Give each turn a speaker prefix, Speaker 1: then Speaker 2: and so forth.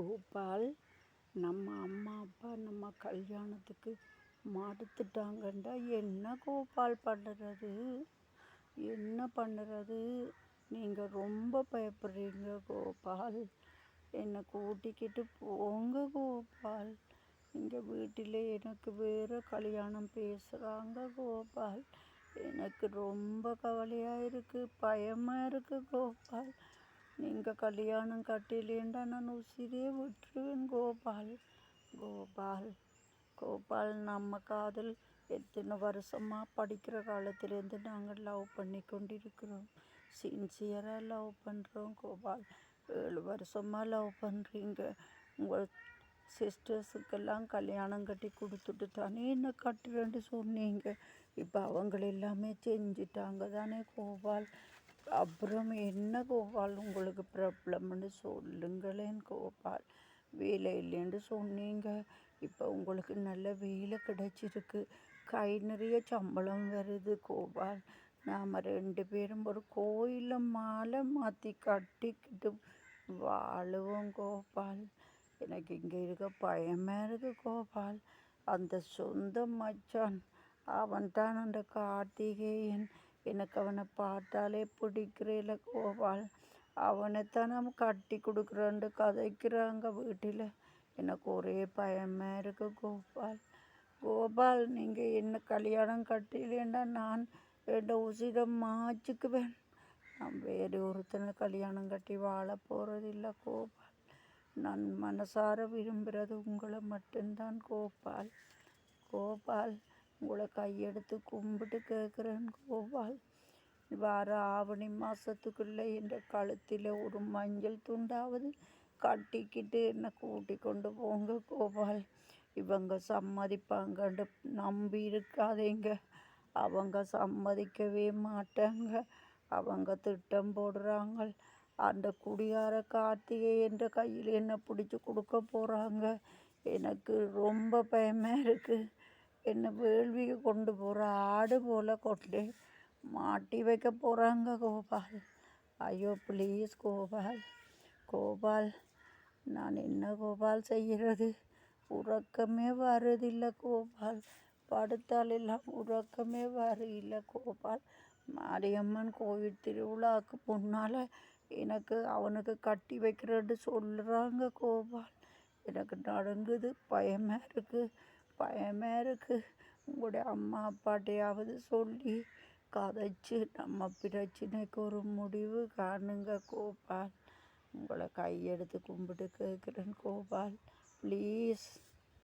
Speaker 1: கோபால் நம்ம அம்மா அப்பா நம்ம கல்யாணத்துக்கு மறுத்துட்டாங்கண்டா. என்ன கோபால் பண்ணுறது? என்ன பண்ணுறது? நீங்கள் ரொம்ப பயப்படுறீங்க கோபால். என்னை கூட்டிக்கிட்டு போங்க கோபால். எங்கள் வீட்டில் எனக்கு வேறு கல்யாணம் பேசுகிறாங்க கோபால். எனக்கு ரொம்ப கவலையாக இருக்குது பயமாக இருக்குது கோபால். நீங்கள் கல்யாணம் கட்டிலேண்டா நான் உசிரே விட்டுருவேன் கோபால் கோபால் கோபால் நம்ம காதல் எத்தனை வருஷமாக படிக்கிற காலத்துலேருந்து நாங்கள் லவ் பண்ணி கொண்டிருக்கிறோம் சின்சியராக லவ் பண்ணுறோம் கோபால் ஏழு வருஷமாக லவ் பண்ணுறீங்க உங்கள் சிஸ்டர்ஸுக்கெல்லாம் கல்யாணம் கட்டி கொடுத்துட்டு தானே என்ன கட்டுறேன்னு சொன்னீங்க இப்போ அவங்களெல்லாமே செஞ்சிட்டாங்க தானே கோபால் அப்புறம் என்ன கோபால் உங்களுக்கு ப்ராப்ளம்னு சொல்லுங்களேன் கோபால். வேலை இல்லைன்னு சொன்னீங்க. இப்போ உங்களுக்கு நல்ல வேலை கிடைச்சிருக்கு. கை நிறைய சம்பளம் வருது கோபால். நாம் ரெண்டு பேரும் ஒரு கோயிலில் மாலை மாற்றி கட்டிக்கிட்டு வாழுவோம் கோபால். எனக்கு இங்கே இருக்க பயமாக இருக்குது கோபால். அந்த சொந்த மச்சான் அவன் தான் அந்த கார்த்திகேயன். எனக்கு அவனை பார்த்தாலே பிடிக்கிறேல கோபால். அவனைத்தான் நம்ம கட்டி கொடுக்குறோன்ட்டு கதைக்கிறாங்க வீட்டில். எனக்கு ஒரே பயமாக இருக்கு கோபால். கோபால் நீங்கள் என்ன கல்யாணம் கட்டிலேண்டா நான் ரெண்டு உசிரம் மாச்சுக்குவேன். நான் வேறு ஒருத்தனை கல்யாணம் கட்டி வாழ போகிறதில்ல கோபால். நான் மனசார விரும்புகிறது உங்களை மட்டும்தான் கோபால். கோபால் உங்களை கையெடுத்து கும்பிட்டு கேட்குறேன் கோபால். வார ஆவணி மாதத்துக்குள்ளே என்ற கழுத்தில் ஒரு மஞ்சள் துண்டாவது கட்டிக்கிட்டு என்னை கூட்டி கொண்டு போங்க கோபால். இவங்க சம்மதிப்பாங்கன்னு நம்பி இருக்காதீங்க. அவங்க சம்மதிக்கவே மாட்டாங்க. அவங்க திட்டம் போடுறாங்க அந்த குடியார கார்த்திகை என்ற கையில் என்னை பிடிச்சி கொடுக்க போகிறாங்க எனக்கு ரொம்ப பயமாக இருக்குது என்னை வேள்விக்கு கொண்டு போகிற ஆடு போல் கொண்டு மாட்டி வைக்க போகிறாங்க கோபால். ஐயோ ப்ளீஸ் கோபால். கோபால் நான் என்ன கோபால் செய்கிறது? உறக்கமே வருதில்லை கோபால். படுத்தால் எல்லாம் உறக்கமே வரையில்லை கோபால். மாரியம்மன் கோவில் திருவிழாவுக்கு முன்னால் எனக்கு அவனுக்கு கட்டி வைக்கிறேன்னு சொல்கிறாங்க கோபால். எனக்கு நடுங்குது பயமாக இருக்குது பயமாக இருக்குது உங்களுடைய அம்மா அப்பாட்டையாவது சொல்லி கதைச்சு நம்ம பிரச்சனைக்கு ஒரு முடிவு காணுங்க கோபால். உங்களை கையெடுத்து கும்பிட்டு கேட்குறேன் கோபால். ப்ளீஸ்